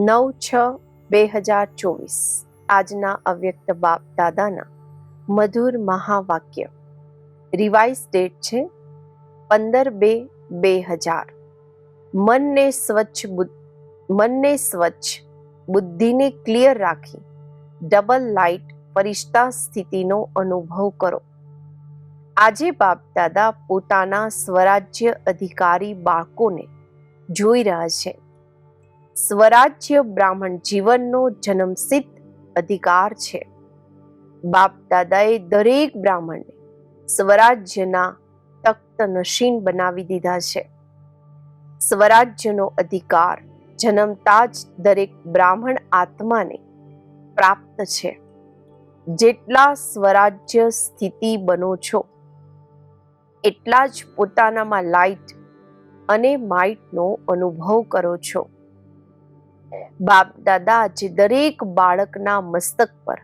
નવ છ બે હજાર ચોવીસ. આજના અવ્યક્ત બાપ દાદાના મધુર મહાવાક્ય. રિવાઇઝ ડેટ છે પંદર બે બે હજાર. મનને સ્વચ્છ મનને સ્વચ્છ બુદ્ધિને ક્લિયર રાખી ડબલ લાઇટ ફરિશ્તા સ્થિતિનો અનુભવ કરો. આજે બાપ દાદા પોતાના સ્વરાજ્ય અધિકારી બાળકોને જોઈ રહ્યા છે. સ્વરાજ્ય બ્રાહ્મણ જીવનનો જન્મસિદ્ધ અધિકાર છે. બાપ દાદાએ દરેક બ્રાહ્મણને સ્વરાજ્યના તખ્ત નશીન બનાવી દીધા છે. સ્વરાજ્યનો અધિકાર જન્મતા જ દરેક બ્રાહ્મણ આત્માને પ્રાપ્ત છે. જેટલા સ્વરાજ્ય સ્થિતિ બનો છો, એટલા જ પોતાનામાં લાઇટ અને માઇટનો અનુભવ કરો છો. બાપ દાદા આજે દરેક બાળકના મસ્તક પર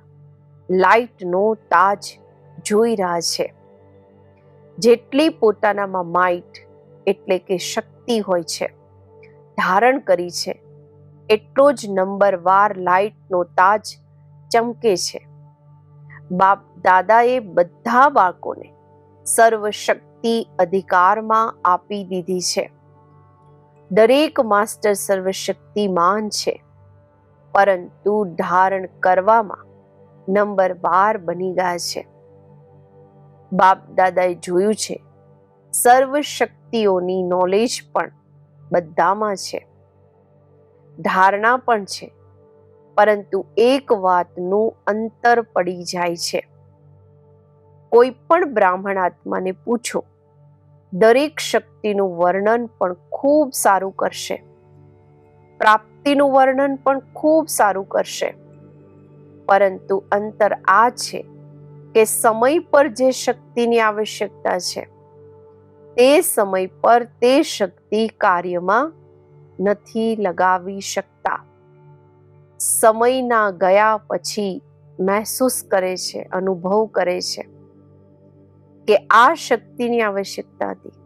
લાઈટનો તાજ જોઈ રહ્યા છે. જેટલી પોતાનામાં માઇટ એટલે કે શક્તિ હોય છે, ધારણ કરી છે, એટલો જ નંબરવાર લાઈટનો તાજ ચમકે છે. બાપ દાદાએ બધા બાળકોને સર્વશક્તિ અધિકારમાં આપી દીધી છે. દરેક માસ્ટર સર્વશક્તિમાન છે. પરંતુ ધારણ કરવામાં નંબર બાર બની ગયા છે. બાપ દાદાએ જોયું છે સર્વ શક્તિઓની નોલેજ પણ બધામાં છે. ધારણા પણ છે, પરંતુ એક વાતનું અંતર પડી જાય છે. કોઈ પણ બ્રાહ્મણ આત્માને પૂછો દરેક શક્તિનું વર્ણન પણ ખૂબ સારું કરશે. પ્રાપ્તિનું વર્ણન પણ ખૂબ સારું કરશે. પરંતુ અંતર આ છે કે સમય પર જે શક્તિની આવશ્યકતા છે, તે સમય પર તે શક્તિ કાર્યમાં નથી લગાવી શકતા. સમયના ગયા પછી મહેસૂસ કરે છે, અનુભવ કરે છે. કે આ શક્તિની આવશ્યકતા હતી.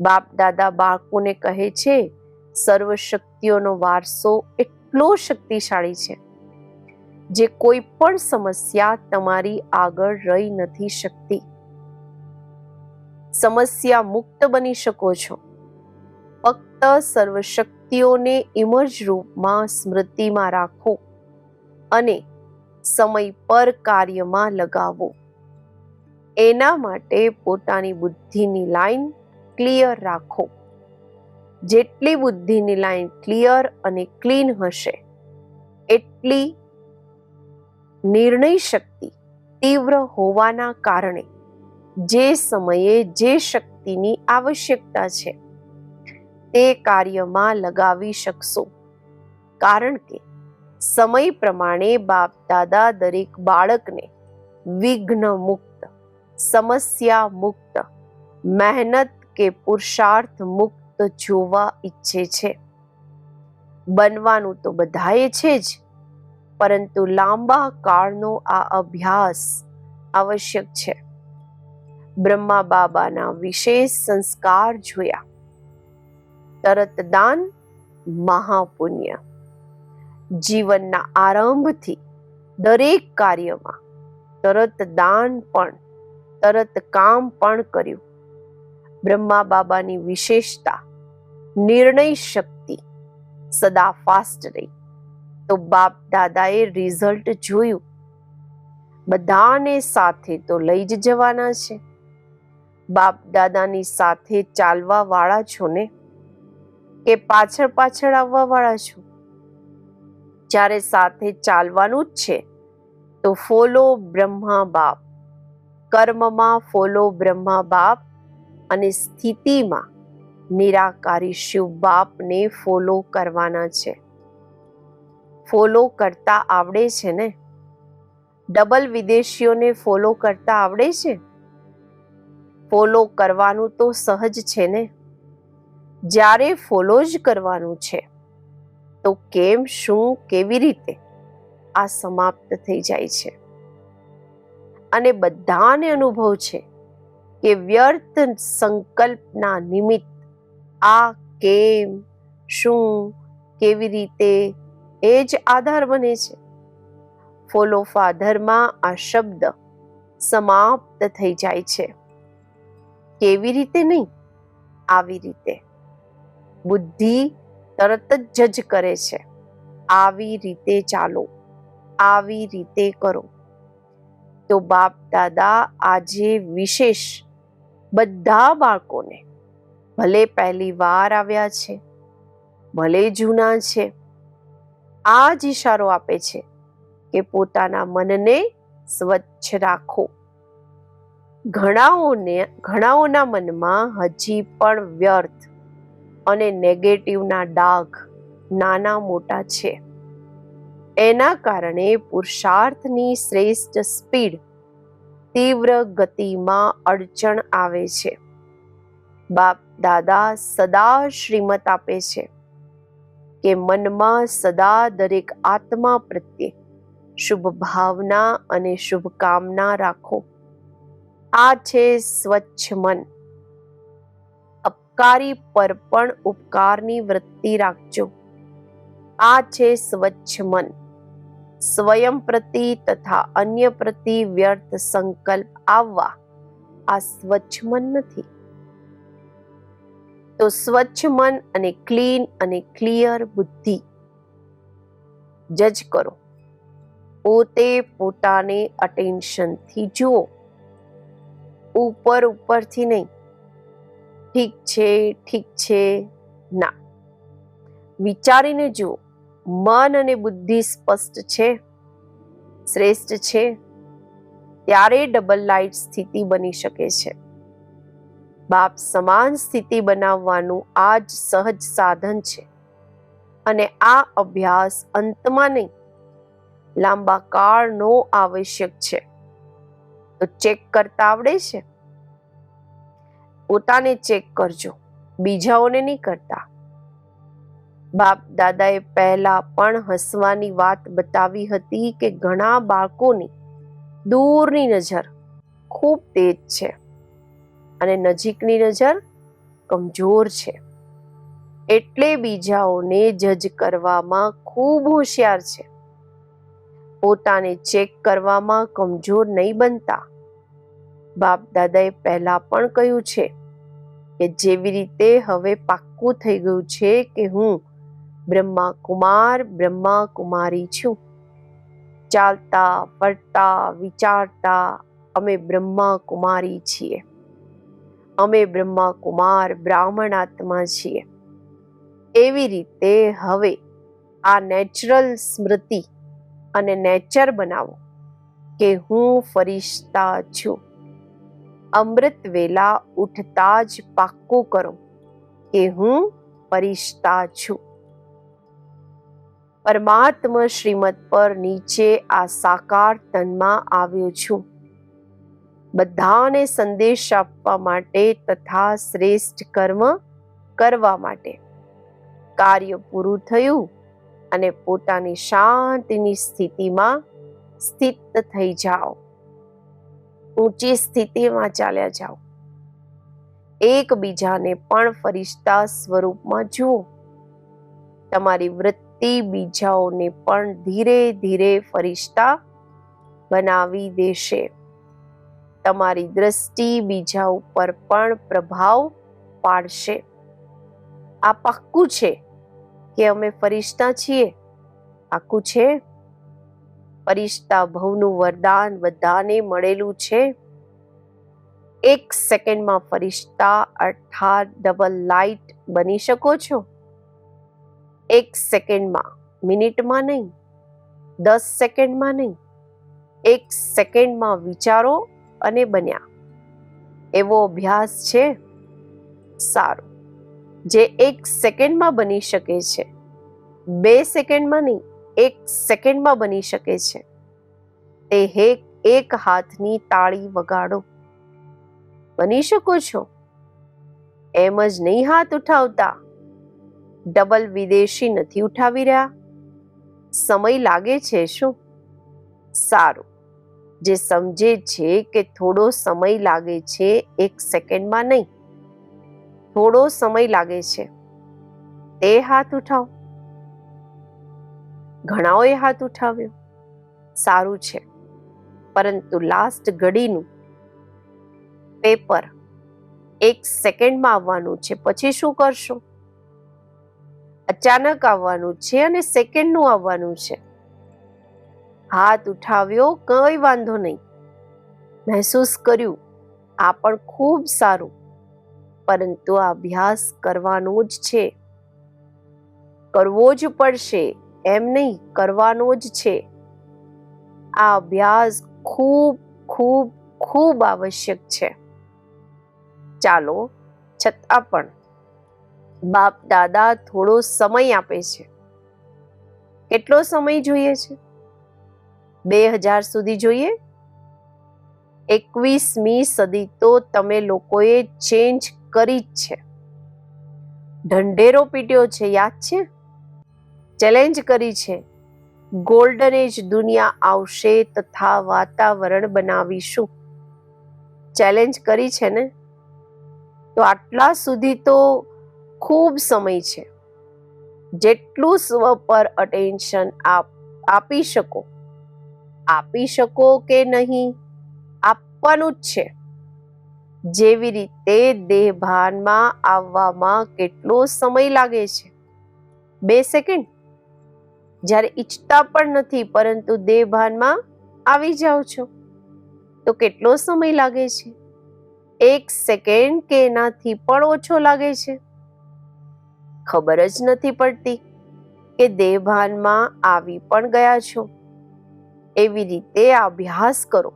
બાપ દાદા બાળકોને કહે છે, સર્વ શક્તિઓનો વારસો એટલો શક્તિશાળી છે, જે કોઈ પણ સમસ્યા તમારી આગળ રહી નથી શકતી. સમસ્યા મુક્ત બની શકો છો. ફક્ત સર્વ શક્તિઓને ઇમર્જ રૂપમાં સ્મૃતિમાં રાખો અને સમય પર કાર્યમાં લગાવો. એના માટે પોતાની બુદ્ધિની લાઈન ક્લિયર રાખો. જેટલી બુદ્ધિની લાઈન ક્લિયર અને ક્લીન હશે, એટલી નિર્ણય શક્તિ તીવ્ર હોવાના કારણે જે સમયે જે શક્તિની આવશ્યકતા છે, તે કાર્યમાં લગાવી શકશો. કારણ કે સમય પ્રમાણે બાપ દાદા દરેક બાળકને વિઘ્ન મુક્ત સમસ્યા મુક્ત. મહેનત કે પુરુષાર્થ મુક્ત જોવા ઈચ્છે છે. બનવાનું તો બધાએ છે જ, પરંતુ લાંબા કાળનો આ અભ્યાસ આવશ્યક છે. બ્રહ્મા બાબાના વિશેષ સંસ્કાર જોયા. તરત દાન મહાપુણ્ય. જીવનના આરંભથી દરેક કાર્યમાં તરત દાન પણ તરત કામ પણ કર્યું. બ્રહ્મા બાબાની વિશેષતા, નિર્ણય શક્તિ સદા ફાસ્ટ રહી. તો બાપ દાદાએ રિઝલ્ટ જોયું. બધાને સાથે તો લઈ જ જવાના છે. બાપ દાદાની સાથે ચાલવા વાળા છો ને? કે પાછળ પાછળ આવવા વાળા છો? જ્યારે સાથે ચાલવાનું જ છે, તો ફોલો બ્રહ્મા બાપ. કર્મમાં ફોલો બ્રહ્મા બાપ અને સ્થિતિમાં નિરાકારી શિવ બાપને ફોલો કરવાના છે. ફોલો કરતા આવડે છે ને? ડબલ વિદેશીઓને ફોલો કરતા આવડે છે? ફોલો કરવાનું તો સહજ છે ને? જ્યારે ફોલો જ કરવાનું છે, તો કેમ, શું, કેવી રીતે આ સમાપ્ત થઈ જાય છે? અને બધાને અનુભવ છે કે વ્યર્થ સંકલ્પના નિમિત્ત આ કેમ, શું, કેવી રીતે, એ જ આધાર બને છે. ફોલો ફાધરમાં આ શબ્દ સમાપ્ત થઈ જાય છે. કેવી રીતે નહીં? આવી રીતે. બુદ્ધિ તરત જ જજ કરે છે. આવી રીતે ચાલો. આવી રીતે કરો. તો બાપ દાદા આજે વિશેષ બધા બાળકોને ભલે પહેલી વાર આવ્યા છે, ભલે જૂના છે આ જ ઈશારો આપે છે કે પોતાના મનને સ્વચ્છ રાખો. ઘણાઓને, ઘણાઓના મનમાં હજી પણ વ્યર્થ અને નેગેટિવના ડાઘ નાના મોટા છે. એના કારણે પુરુષાર્થની શ્રેષ્ઠ સ્પીડ તીવ્ર ગતિમાં અડચણ આવે છે. બાપ દાદા સદા શ્રીમત આપે છે કે મનમાં સદા દરેક આત્મા પ્રત્યે શુભ ભાવના અને શુભકામના રાખો. આ છે સ્વચ્છ મન. અપકારી પર પણ ઉપકારની વૃત્તિ રાખજો. આ છે સ્વચ્છ મન. સ્વયં પ્રતિ તથા અન્ય પ્રતિ વ્યર્થ સંકલ્પ આવવા આ સ્વચ્છ મન નથી. તો સ્વચ્છ મન અને ક્લીન અને ક્લિયર બુદ્ધિ. જજ કરો. પોતે પોતાને અટેન્શનથી જુઓ. ઉપર ઉપરથી નહીં. ઠીક છે ઠીક છે, ના. વિચારીને જુઓ. મન અને બુદ્ધિ સ્પષ્ટ છે, શ્રેષ્ઠ છે, ત્યારે ડબલ લાઇટ સ્થિતિ બની શકે છે. બાપ સમાન સ્થિતિ બનાવવાનું આ જ સહજ સાધન છે. અને આ અભ્યાસ અંતમાં નહીં, લાંબા કાળનો આવશ્યક છે. તો ચેક કરતા આવડે છે? પોતાને ચેક કરજો, બીજાઓને નહીં કરતા. બાપ દાદાએ પહેલા પણ હસવાની વાત બતાવી હતી કે ઘણા બાળકોની દૂરની નજર ખૂબ તેજ છે અને નજીકની નજર કમજોર છે. એટલે બીજાઓને જજ કરવામાં ખૂબ હોશિયાર છે. પોતાને ચેક કરવામાં કમજોર નહીં બનતા બાપ દાદાએ પહેલા પણ કહ્યું છે કે જેવી રીતે હવે પાક્કું થઈ ગયું છે કે હું બ્રહ્મા કુમાર બ્રહ્મા કુમારી છું. ચાલતા, ફરતા, વિચારતા અમે બ્રહ્મા કુમારી છીએ. અમે બ્રહ્મા કુમાર બ્રાહ્મણ આત્મા છીએ. એવી રીતે હવે આ નેચરલ સ્મૃતિ અને નેચર બનાવો કે હું ફરિશ્તા છું. અમૃત વેલા ઉઠતા જ પાક્કું કરો કે હું ફરિશ્તા છું. પરમાત્મા શ્રીમદ પર નીચે આ સાકાર તનમાં આવ્યો છું. બધાને સંદેશ આપવા માટે તથા શ્રેષ્ઠ કર્મ કરવા માટે. કાર્ય પૂરું થયું અને પોતાની શાંતિની સ્થિતિમાં સ્થિત થઈ જાઓ. ઊંચી સ્થિતિમાં ચાલ્યા જાઓ. એકબીજાને પણ ફરિશ્તા સ્વરૂપમાં જુઓ. તમારી વૃત્તિ બીજાઓને પણ ધીરે ધીરે ફરિશ્તા બનાવી દેશે. તમારી દ્રષ્ટિ બીજા ઉપર પણ પ્રભાવ પાડશે. આ પાક્કું છે કે અમે ફરિશ્તા છીએ? પાક્કું છે? ફરિશ્તા ભવનું વરદાન બધાને મળેલું છે. એક સેકન્ડમાં ફરિશ્તા અઠાર ડબલ લાઇટ બની શકો છો? એક સેકન્ડમાં, મિનિટમાં નહીં, દસ સેકન્ડમાં નહીં, એક સેકન્ડમાં વિચારો અને બન્યા. એવો અભ્યાસ છે? સારું. જે એક સેકન્ડમાં બની શકે છે, બે સેકન્ડમાં નહીં, એક સેકન્ડમાં બની શકે છે. તે હેક એક હાથની તાળી વગાડો. બની શકો છો? એમ જ નહીં હાથ ઉઠાવતા. ડબલ વિદેશી નથી ઉઠાવી રહ્યા. સમય લાગે છે શું? સારું. જે સમજે છે કે થોડો સમય લાગે છે એક સેકન્ડમાં નહીં. થોડો સમય લાગે છે. તે હાથ ઉઠાવો. ઘણાઓએ હાથ ઉઠાવ્યો. સારું છે. પરંતુ લાસ્ટ ઘડીનું પેપર એક સેકન્ડમાં આવવાનું છે. પછી શું કરશો? અચાનક આવવાનું છે અને સેકન્ડનું આવવાનું છે. હાથ ઉઠાવ્યો, કઈ વાંધો નહીં. મહેસૂસ કર્યું, આ પણ ખૂબ સારું, પરંતુ આ અભ્યાસ કરવાનો જ છે. કરવો જ પડશે, એમ નહીં, કરવાનો જ છે. આ અભ્યાસ ખૂબ ખૂબ ખૂબ આવશ્યક છે. ચાલો, છતાં પણ બાપ દાદા થોડો સમય આપે છે. કેટલો સમય જોઈએ છે? બે હજાર સુધી જોઈએ? એકવીસમી સદી તો તમે લોકોએ ચેન્જ કરી જ છે. ઢંઢેરો પીટ્યો છે, યાદ છે? ચેલેન્જ કરી છે. ગોલ્ડન એજ દુનિયા આવશે તથા વાતાવરણ બનાવીશું. ચેલેન્જ કરી છે ને? તો આટલા સુધી તો ખૂબ સમય છે. જેટલું સ્વ પર અટેન્શન આપ, આપી શકો આપી શકો કે નહીં, આપવાનું જ છે. જેવી રીતે દેહ ભાનમાં આવવામાં કેટલો સમય લાગે છે? બે સેકન્ડ જ્યારે ઈચ્છતા પણ નથી, પરંતુ દેહ ભાનમાં આવી જાઓ છો, તો કેટલો સમય લાગે છે? એક સેકન્ડ કે એનાથી પણ ઓછો લાગે છે? ખબર જ નથી પડતી કે દેહભાનમાં આવી પણ ગયા છો. એવી રીતે અભ્યાસ કરો.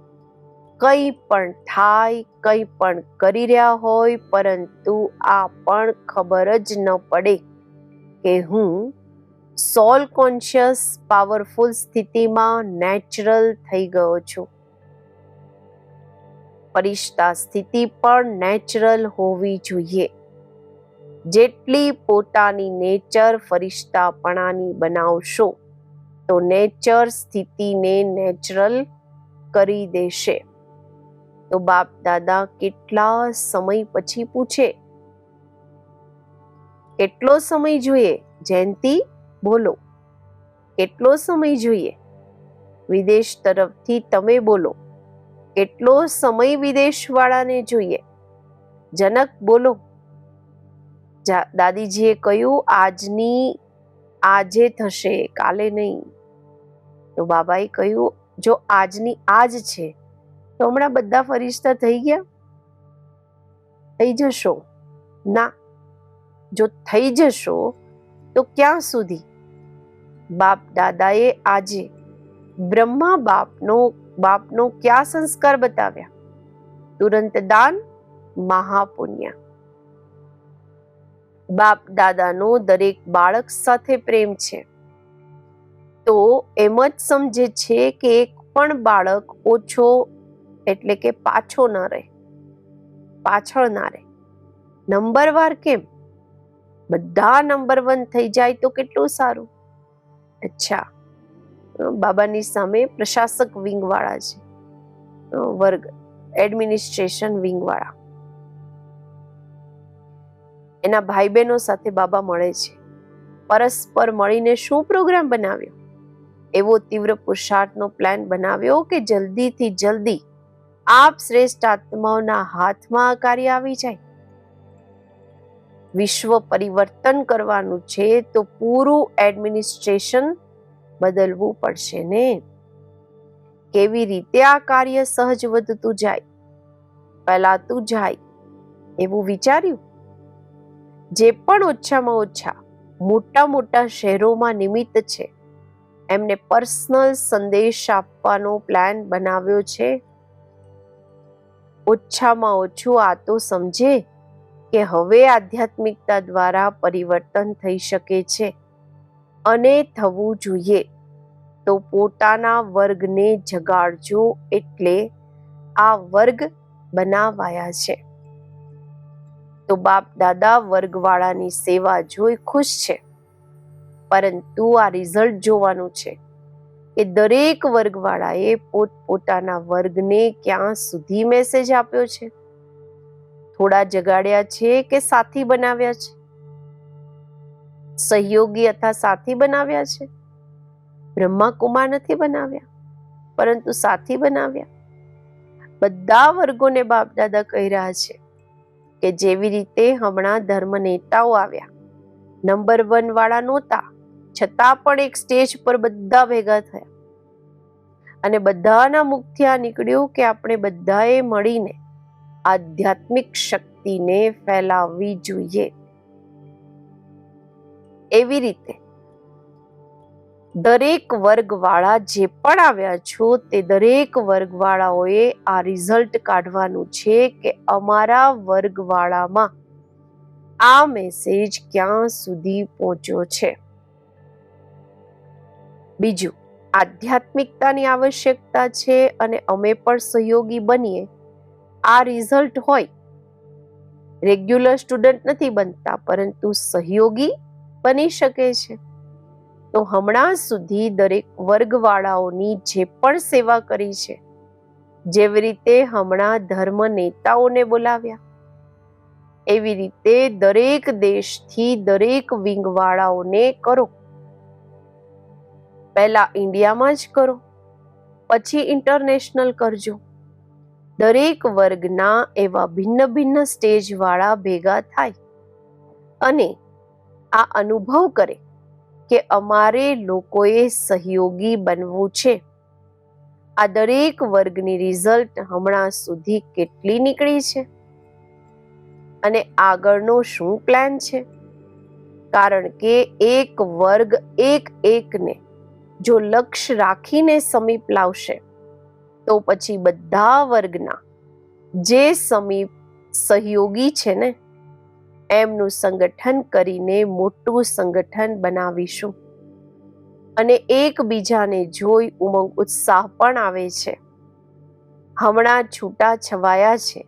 કંઈ પણ થાય, કંઈ પણ કરી રહ્યા હોય, પરંતુ આ પણ ખબર જ ન પડે કે હું સોલ કોન્શિયસ પાવરફુલ સ્થિતિમાં નેચરલ થઈ ગયો છું. પરિષ્ઠા સ્થિતિ પણ નેચરલ હોવી જોઈએ. જેટલી પોતાની નેચર ફરિશ્તાપણાની બનાવશો, તો નેચર સ્થિતિને નેચરલ કરી દેશે. તો બાપ દાદા કેટલા સમય પછી પૂછે? કેટલો સમય જોઈએ? જયંતિ, બોલો. કેટલો સમય જોઈએ? વિદેશ તરફથી તમે બોલો. કેટલો સમય વિદેશવાળાને જોઈએ? જનક, બોલો. દાદીજીએ કહ્યું, આજની, આજે થશે, કાલે નહીં. તો બાબાએ કહ્યું, જો આજની આજ છે, તો હમણાં બધા ફરિશ્તા થઈ ગયા? થઈ જશો? ના. જો થઈ જશો, તો ક્યાં સુધી? બાપ દાદાએ આજે બ્રહ્મા બાપનો બાપનો ક્યાં સંસ્કાર બતાવ્યા? તુરંત દાન મહાપુણ્ય. બાપ દાદાનો દરેક બાળક સાથે પ્રેમ છે. તો એમ જ સમજે છે કે એક પણ બાળક ઓછો એટલે કે પાછો ન રહે. પાછળ ના રહે. નંબરવાર કેમ? બધા નંબર વન થઈ જાય તો કેટલું સારું? અચ્છા. બાબાની સામે પ્રશાસક વિંગવાળા છે. વર્ગ, એડમિનિસ્ટ્રેશન વિંગ વાળા એના ભાઈ બહેનો સાથે બાબા મળે છે. પરસ્પર મળીને શું પ્રોગ્રામ બનાવ્યો? એવો તીવ્ર પુરુષાર્થનો પ્લાન બનાવ્યો કે જલ્દીથી જલ્દી આપ શ્રેષ્ઠ આત્માઓના હાથમાં કાર્ય આવી જાય? વિશ્વ પરિવર્તન કરવાનું છે તો પૂરું એડમિનિસ્ટ્રેશન બદલવું પડશે ને? કેવી રીતે આ કાર્ય સહજ વધતું જાય? પહેલાતું જાય. એવું વિચાર્યું? જે પણ ઓછામાં ઓછા મોટા મોટા શહેરોમાં નિમિત્ત છે, એમને પર્સનલ સંદેશ આપવાનો પ્લાન બનાવ્યો છે. ઓછામાં ઓછું આ તો સમજે કે હવે આધ્યાત્મિકતા દ્વારા પરિવર્તન થઈ શકે છે અને થવું જોઈએ. તો પોતાના વર્ગને જગાડજો એટલે આ વર્ગ બનાવાયા છે. તો બાપ દાદા વર્ગવાળાની સેવા જોઈ ખુશ છે. પરંતુ આ રિઝલ્ટ જોવાનું છે કે દરેક વર્ગવાળાએ પોતપોતાના વર્ગને ક્યાં સુધી મેસેજ આપ્યો છે? થોડા જગાડ્યા છે કે સાથી બનાવ્યા છે? સહયોગી અથવા સાથી બનાવ્યા છે? બ્રહ્માકુમાર નથી બનાવ્યા, પરંતુ સાથી બનાવ્યા. બધા વર્ગોને બાપ દાદા કહી રહ્યા છે કે જેવી રીતે હમણાં ધર્મ નેતાઓ આવ્યા. નંબર વન વાળા નહોતા, છતાં પણ એક સ્ટેજ પર બધા ભેગા થયા. અને બધાના મુખથી આ નીકળ્યું કે આપણે બધાએ મળીને આધ્યાત્મિક શક્તિને ફેલાવવી જોઈએ. એવી રીતે દરેક વર્ગવાળા જે પણ આવ્યા છો, તે દરેક વર્ગવાળાઓએ આ રિઝલ્ટ કાઢવાનું છે કે અમારા વર્ગવાળામાં આ મેસેજ ક્યાં સુધી પહોંચ્યો છે. બીજું, આધ્યાત્મિકતાની આવશ્યકતા છે અને અમે પણ સહયોગી બનીએ. આ રિઝલ્ટ હોય. રેગ્યુલર સ્ટુડન્ટ નથી બનતા, પરંતુ સહયોગી બની શકે છે. તો હમણાં સુધી દરેક વર્ગવાળાઓની જે પણ સેવા કરી છે, જેવી રીતે હમણાં ધર્મ નેતાઓને બોલાવ્યા, એવી રીતે દરેક દેશથી દરેક વિંગવાળાઓને કરો. પહેલા ઇન્ડિયામાં જ કરો, પછી ઇન્ટરનેશનલ કરજો. દરેક વર્ગના એવા ભિન્ન ભિન્ન સ્ટેજવાળા ભેગા થાય અને આ અનુભવ કરે. કે અમારે લોકોએ સહયોગી બનવું છે. આ દરેક વર્ગની રિઝલ્ટ હમણાં સુધી કેટલી નીકળી છે? અને આગળનો શું પ્લાન છે? કારણ કે એક વર્ગ એક એકને જો લક્ષ્ય રાખીને સમીપ લાવશે, તો પછી બધા વર્ગના જે સમીપ સહયોગી છે ને એમનું સંગઠન કરીને મોટું સંગઠન બનાવીશું. અને એકબીજાને જોઈ ઉમંગ ઉત્સાહ પણ આવે છે. હમણાં છૂટા છવાયા છે.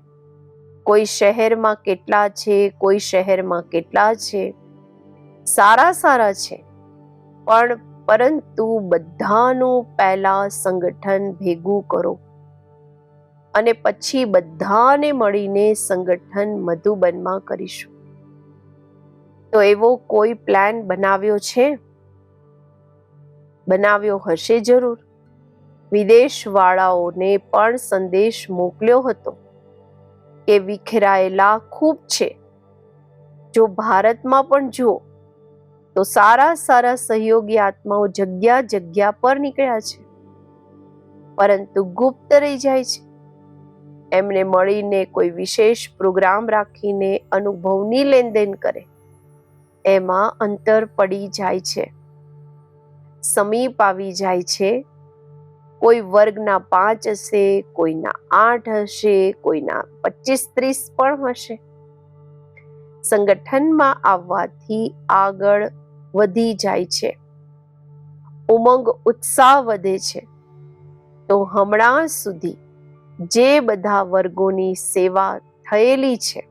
કોઈ શહેરમાં કેટલા છે, કોઈ શહેરમાં કેટલા છે. સારા સારા છે. પણ પરંતુ બધાનું પહેલા સંગઠન ભેગું કરો. અને પછી બધાને મળીને સંગઠન મધુબનમાં કરીશું. તો એવો કોઈ પ્લાન બનાવ્યો છે? બનાવ્યો હશે જરૂર. વિદેશવાળાઓને પણ સંદેશ મોકલ્યો હતો કે વિખેરાયેલા ખૂબ છે. જો ભારતમાં પણ જુઓ, તો સારા સારા સહયોગી આત્માઓ જગ્યા જગ્યા પર નીકળ્યા છે. પરંતુ ગુપ્ત રહી જાય છે. એમને મળીને કોઈ વિશેષ પ્રોગ્રામ રાખીને અનુભવની લેનદેન કરે. એમાં અંતર પડી જાય છે. સમીપ આવી જાય છે. કોઈ વર્ગના પાંચ હશે, કોઈના આઠ હશે, કોઈના પચીસ ત્રીસ પણ હશે. સંગઠનમાં આવવાથી આગળ વધી જાય છે. ઉમંગ ઉત્સાહ વધે છે. તો હમણાં સુધી જે બધા વર્ગોની સેવા થયેલી છે,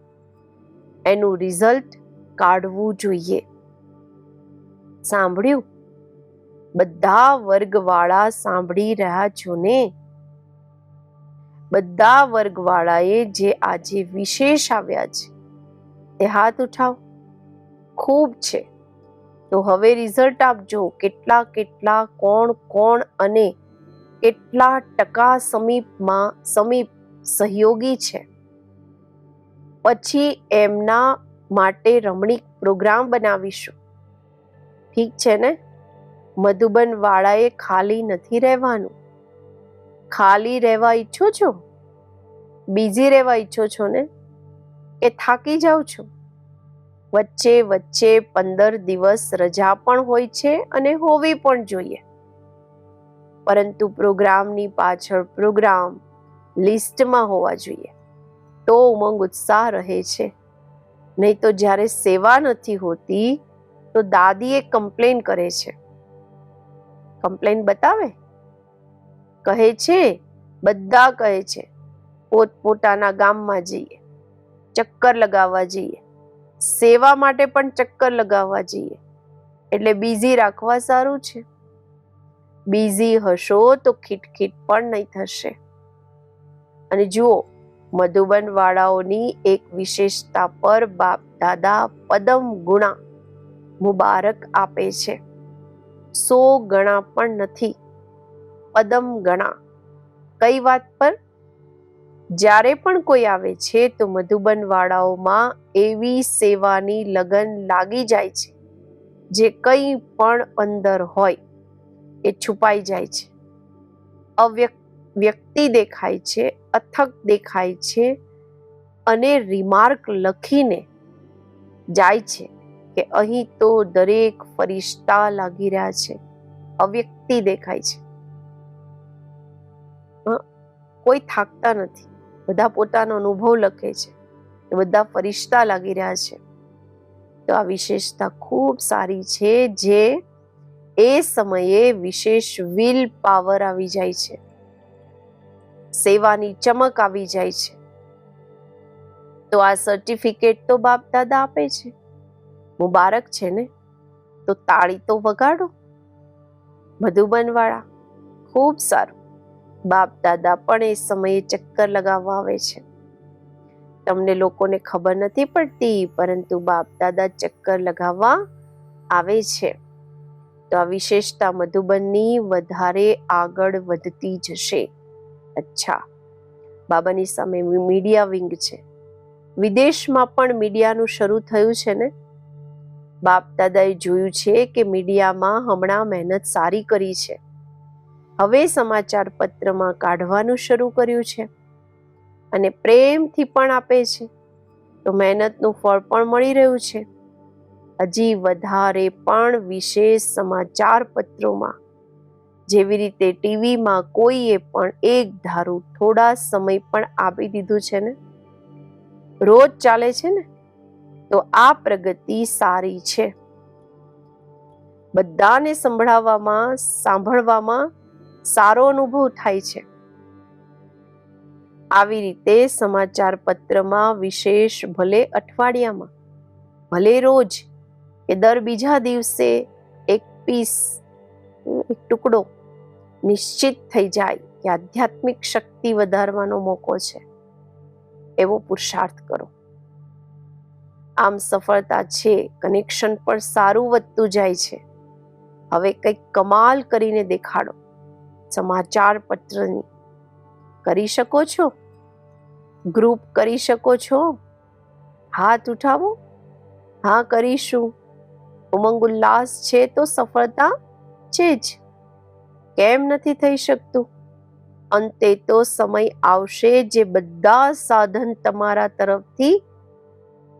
એનું રિઝલ્ટ કાઢવું જોઈએ. સાંભળ્યું? બધા વર્ગવાળા સાંભળી રહ્યા છો ને? બધા વર્ગવાળાએ જે આજે વિશેષ આવ્યા છે, તે હાથ ઉઠાવો. ખૂબ છે. તો હવે રિઝલ્ટ આપજો. કેટલા કેટલા, કોણ કોણ અને કેટલા ટકા સમીપમાં સમીપ સહયોગી છે. પછી એમના માટે રમણીક પ્રોગ્રામ બનાવીશું. ઠીક છે ને? મધુબન વાળાએ ખાલી નથી રહેવાનું. ખાલી રહેવા ઈચ્છો છો? બીજી રહેવા ઈચ્છો છો ને? કે થાકી જાઓ છો? વચ્ચે વચ્ચે પંદર દિવસ રજા પણ હોય છે અને હોવી પણ જોઈએ. પરંતુ પ્રોગ્રામની પાછળ પ્રોગ્રામ લિસ્ટમાં હોવા જોઈએ. તો ઉમંગ ઉત્સાહ રહે છે. નહીં તો જ્યારે સેવા નથી હોતી, તો દાદી એ કમ્પ્લેન કરે છે. કમ્પ્લેન બતાવે? કહે છે, બધા કહે છે, પોતપોતાના ગામમાં જઈએ, ચક્કર લગાવવા જઈએ, સેવા માટે પણ ચક્કર લગાવવા જઈએ, એટલે બીઝી રાખવા સારું છે. બીઝી હશો તો ખીટખીટ પણ નહીં થશે. અને જુઓ મધુબન વાળાઓની એક વિશેષતા પર બાપ દાદા પદમ ગુણા મુબારક આપે છે. સો ગણા પણ નથી, પદમ ગણા. કઈ વાત પર? જ્યારે પણ કોઈ આવે છે તો મધુબન વાળાઓમાં એવી સેવાની લગન લાગી જાય છે, જે કંઈ પણ અંદર હોય એ છુપાઈ જાય છે. અવ્યક્ત વ્યક્તિ દેખાય છે, અથક દેખાય છે અને રિમાર્ક લખીને જાય છે કે અહીં તો દરેક ફરિશ્તા લાગી રહ્યા છે, અવ્યક્તિ દેખાય છે. કોઈ થાકતા નથી, બધા પોતાનો અનુભવ લખે છે એ બધા ફરિશ્તા લાગી રહ્યા છે. તો આ વિશેષતા ખૂબ સારી છે જે એ સમયે વિશેષ વિલ પાવર આવી જાય છે. સેવાની ચમક આવી જાય છે. તો આ સર્ટિફિકેટ તો બાપ દાદા આપે છે. મુબારક છે ને? તો તાળી તો વગાડો. મધુબનવાળા, ખૂબ સારું. બાપ દાદા પણ એ સમયે ચક્કર લગાવવા આવે છે. તમને લોકોને ખબર નથી પડતી, પરંતુ બાપ દાદા ચક્કર લગાવવા આવે છે. તો આ વિશેષતા મધુબનની વધારે આગળ વધતી જશે. અચ્છા. બાબાની સામે મીડિયા વિંગ છે. વિદેશમાં પણ મીડિયાનું શરૂ થયું છે ને? બાપ દાદાએ જોયું છે કે મીડિયામાં હમણાં મહેનત સારી કરી છે. હવે સમાચાર પત્રમાં કાઢવાનું શરૂ કર્યું છે. અને પ્રેમથી પણ આપે છે. તો મહેનતનું ફળ પણ મળી રહ્યું છે. હજી વધારે પણ વિશેષ સમાચાર પત્રોમાં જેવી રીતે ટીવીમાં કોઈએ પણ એક ધારું થોડા સમય પણ આપી દીધું છે ને? રોજ ચાલે છે ને? તો આ પ્રગતિ સારી છે. બધાને સંભળાવવામાં, સાંભળવામાં સારો અનુભવ થાય છે. આવી રીતે સમાચાર પત્રમાં વિશેષ ભલે અઠવાડિયામાં, ભલે રોજ, કે દર બીજા દિવસે એક પીસ, એક ટુકડો નિશ્ચિત થઈ જાય કે આધ્યાત્મિક શક્તિ વધારવાનો મોકો છે. એવો પુરુષાર્થ કરો. આમ સફળતા છે કનેક્શન પણ સારું વધતું જાય છે. હવે કંઈક કમાલ કરીને દેખાડો. સમાચાર પત્રની. કરી શકો છો? ગ્રુપ કરી શકો છો? હાથ ઉઠાવો? હા, કરીશું. ઉમંગ ઉલ્લાસ છે તો સફળતા છે જ. કેમ નથી થઈ શકતું? અંતે તો સમય આવશે જે બધા સાધન તમારા તરફથી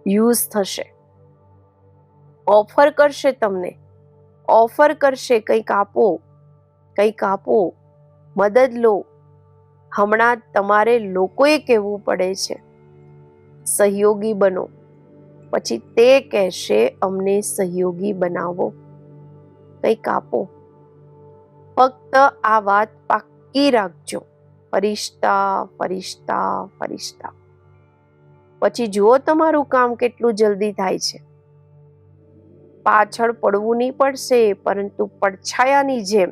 યુઝ થશે. ઓફર કરશે તમને. ઓફર કરશે, કંઈક આપો કંઈક આપો, મદદ લો. હમણાં તમારે લોકોએ કહેવું પડે છે, સહયોગી બનો. પછી તે કહેશે, અમને સહયોગી બનાવો. કંઈક આપો. ફક્ત આ વાત પાક્કી રાખજો. ફરિશ્તા ફરિશ્તા ફરિશ્તા. પછી જુઓ તમારું કામ કેટલું જલ્દી થાય છે. પાછળ પડવું નહીં પડશે, પરંતુ પડછાયાની જેમ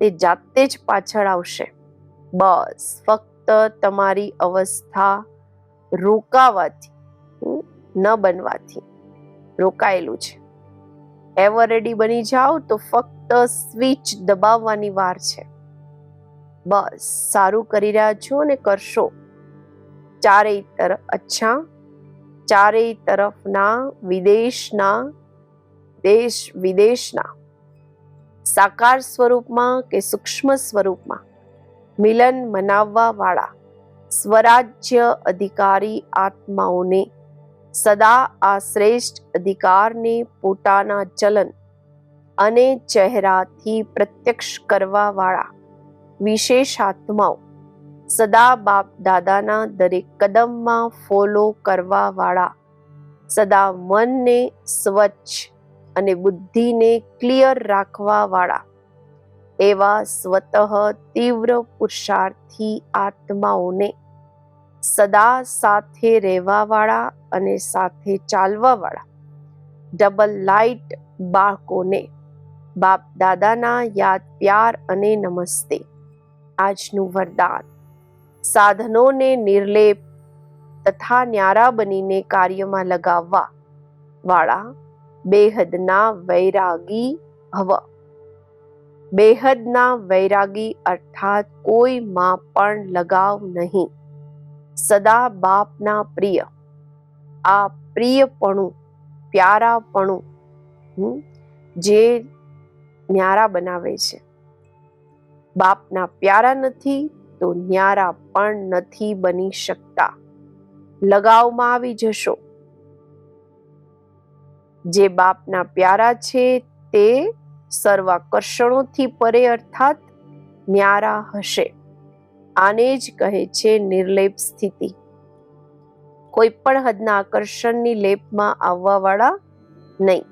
તે જાતે જ પાછળ આવશે. બસ, ફક્ત તમારી અવસ્થા રોકાવાથી ન બનવાથી રોકાયેલું છે. એવર રેડી બની જાઓ તો ફક્ત સ્વિચ દબાવવાની વાર છે. બસ, સારું કરી રહ્યા છો અને કરશો. ચારેય તરફ, અચ્છા. ચારેય તરફના, વિદેશના, દેશ વિદેશના. સાકાર સ્વરૂપમાં કે સૂક્ષ્મ સ્વરૂપમાં? મિલન મનાવવા વાળા સ્વરાજ્ય અધિકારી આત્માઓને સદા આ શ્રેષ્ઠ અધિકારને પોતાના ચલન અને ચહેરાથી પ્રત્યક્ષ કરવાવાળા વિશેષાત્માઓ સદા બાપ દાદાના દરેક કદમમાં ફોલો કરવાવાળા સદા મનને સ્વચ્છ અને બુદ્ધિને ક્લિયર રાખવાવાળા એવા સ્વતઃ તીવ્ર પુરુષાર્થી આત્માઓને સદા સાથે રહેવા વાળા અને સાથે ચાલવાવાળા. ડબલ લાઇટ બાળકોને. બાપ દાદાના યાદ, પ્યાર અને નમસ્તે. આજનું વરદાન. સાધનોને નિર્લેપ તથા ન્યારા બનીને કાર્યમાં લગાવવા વાળા બેહદના વૈરાગી હવ. બેહદના વૈરાગી અર્થાત કોઈમાં પણ લગાવ નહીં. સદા બાપના પ્રિય. આ પ્રિયપણું, પ્યારાપણું જે ન્યારા બનાવે છે. બાપના પ્યારા નથી તો ન્યારા પણ નથી બની શકતા. લગાવમાં આવી જશો. જે બાપના પ્યારા છે તે સર્વાકર્ષણોથી પરે અર્થાત ન્યારા હશે. આને જ કહે છે નિર્લેપ સ્થિતિ. કોઈ પણ હદના આકર્ષણની લેપમાં આવવાવાળા નહીં.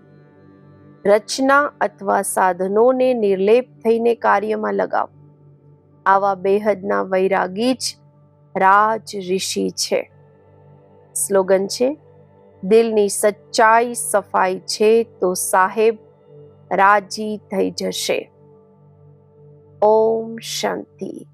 રચના અથવા સાધનોને નિર્લેપ થઈને કાર્યમાં લગાવ. આવા બેહદના વૈરાગી જ રાજ ઋષિ છે. સ્લોગન છે, દિલની સચ્ચાઈ સફાઈ છે તો સાહેબ રાજી થઈ જશે. ઓમ શાંતિ.